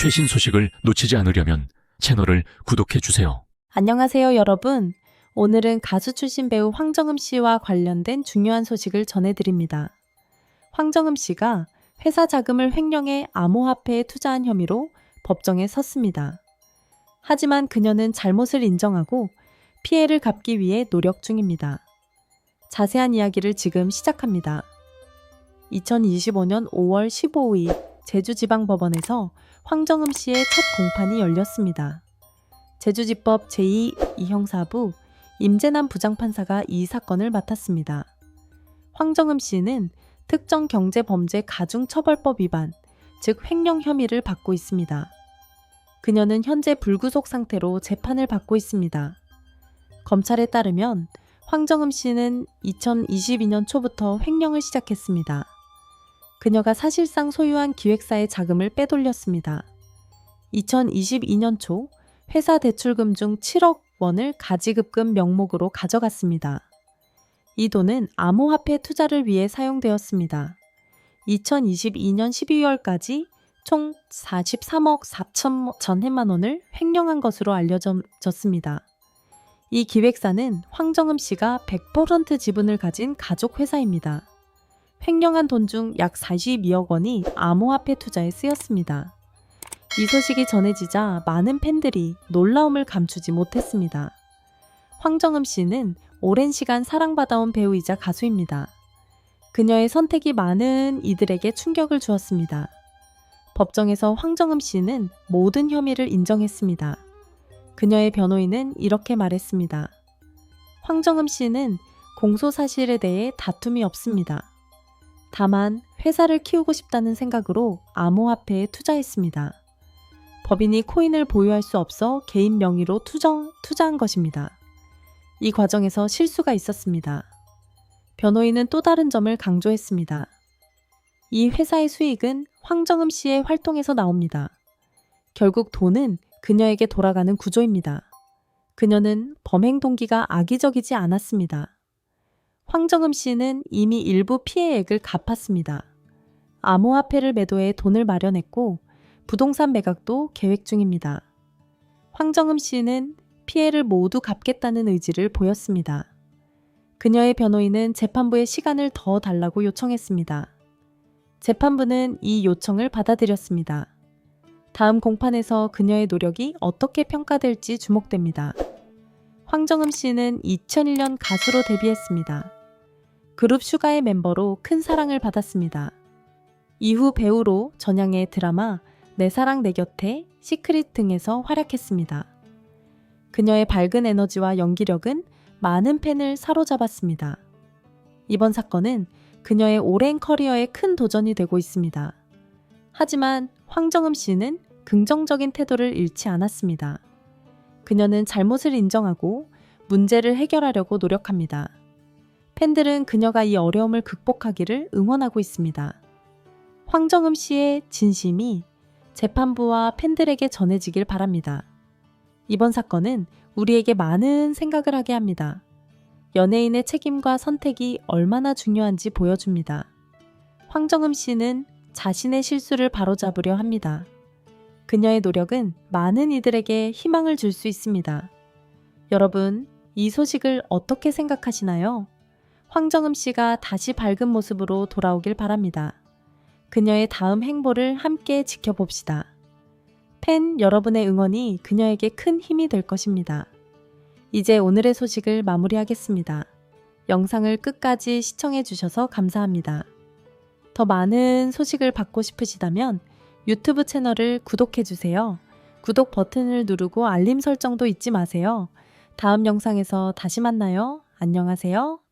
최신 소식을 놓치지 않으려면 채널을 구독해 주세요. 안녕하세요, 여러분. 오늘은 가수 출신 배우 황정음 씨와 관련된 중요한 소식을 전해드립니다. 황정음 씨가 회사 자금을 횡령해 암호화폐에 투자한 혐의로 법정에 섰습니다. 하지만 그녀는 잘못을 인정하고 피해를 갚기 위해 노력 중입니다. 자세한 이야기를 지금 시작합니다. 2025년 5월 15일 제주지방법원에서 황정음 씨의 첫 공판이 열렸습니다. 제주지법 제2 이형사부 임재남 부장판사가 이 사건을 맡았습니다. 황정음 씨는 특정 경제범죄 가중처벌법 위반, 즉 횡령 혐의를 받고 있습니다. 그녀는 현재 불구속 상태로 재판을 받고 있습니다. 검찰에 따르면 황정음 씨는 2022년 초부터 횡령을 시작했습니다. 그녀가 사실상 소유한 기획사의 자금을 빼돌렸습니다. 2022년 초 회사 대출금 중 7억 원을 가지급금 명목으로 가져갔습니다. 이 돈은 암호화폐 투자를 위해 사용되었습니다. 2022년 12월까지 총 43억 4천 전해만 원을 횡령한 것으로 알려졌습니다. 이 기획사는 황정음 씨가 100% 지분을 가진 가족 회사입니다. 횡령한 돈 중 약 42억 원이 암호화폐 투자에 쓰였습니다. 이 소식이 전해지자 많은 팬들이 놀라움을 감추지 못했습니다. 황정음 씨는 오랜 시간 사랑받아온 배우이자 가수입니다. 그녀의 선택이 많은 이들에게 충격을 주었습니다. 법정에서 황정음 씨는 모든 혐의를 인정했습니다. 그녀의 변호인은 이렇게 말했습니다. 황정음 씨는 공소 사실에 대해 다툼이 없습니다. 다만 회사를 키우고 싶다는 생각으로 암호화폐에 투자했습니다. 법인이 코인을 보유할 수 없어 개인 명의로 투정, 투자한 것입니다. 이 과정에서 실수가 있었습니다. 변호인은 또 다른 점을 강조했습니다. 이 회사의 수익은 황정음 씨의 활동에서 나옵니다. 결국 돈은 그녀에게 돌아가는 구조입니다. 그녀는 범행 동기가 악의적이지 않았습니다. 황정음 씨는 이미 일부 피해액을 갚았습니다. 암호화폐를 매도해 돈을 마련했고 부동산 매각도 계획 중입니다. 황정음 씨는 피해를 모두 갚겠다는 의지를 보였습니다. 그녀의 변호인은 재판부에 시간을 더 달라고 요청했습니다. 재판부는 이 요청을 받아들였습니다. 다음 공판에서 그녀의 노력이 어떻게 평가될지 주목됩니다. 황정음 씨는 2001년 가수로 데뷔했습니다. 그룹 슈가의 멤버로 큰 사랑을 받았습니다. 이후 배우로 전향의 드라마 내 사랑 내 곁에 시크릿 등에서 활약했습니다. 그녀의 밝은 에너지와 연기력은 많은 팬을 사로잡았습니다. 이번 사건은 그녀의 오랜 커리어에 큰 도전이 되고 있습니다. 하지만 황정음 씨는 긍정적인 태도를 잃지 않았습니다. 그녀는 잘못을 인정하고 문제를 해결하려고 노력합니다. 팬들은 그녀가 이 어려움을 극복하기를 응원하고 있습니다. 황정음 씨의 진심이 재판부와 팬들에게 전해지길 바랍니다. 이번 사건은 우리에게 많은 생각을 하게 합니다. 연예인의 책임과 선택이 얼마나 중요한지 보여줍니다. 황정음 씨는 자신의 실수를 바로잡으려 합니다. 그녀의 노력은 많은 이들에게 희망을 줄 수 있습니다. 여러분, 이 소식을 어떻게 생각하시나요? 황정음 씨가 다시 밝은 모습으로 돌아오길 바랍니다. 그녀의 다음 행보를 함께 지켜봅시다. 팬 여러분의 응원이 그녀에게 큰 힘이 될 것입니다. 이제 오늘의 소식을 마무리하겠습니다. 영상을 끝까지 시청해 주셔서 감사합니다. 더 많은 소식을 받고 싶으시다면 유튜브 채널을 구독해 주세요. 구독 버튼을 누르고 알림 설정도 잊지 마세요. 다음 영상에서 다시 만나요. 안녕하세요.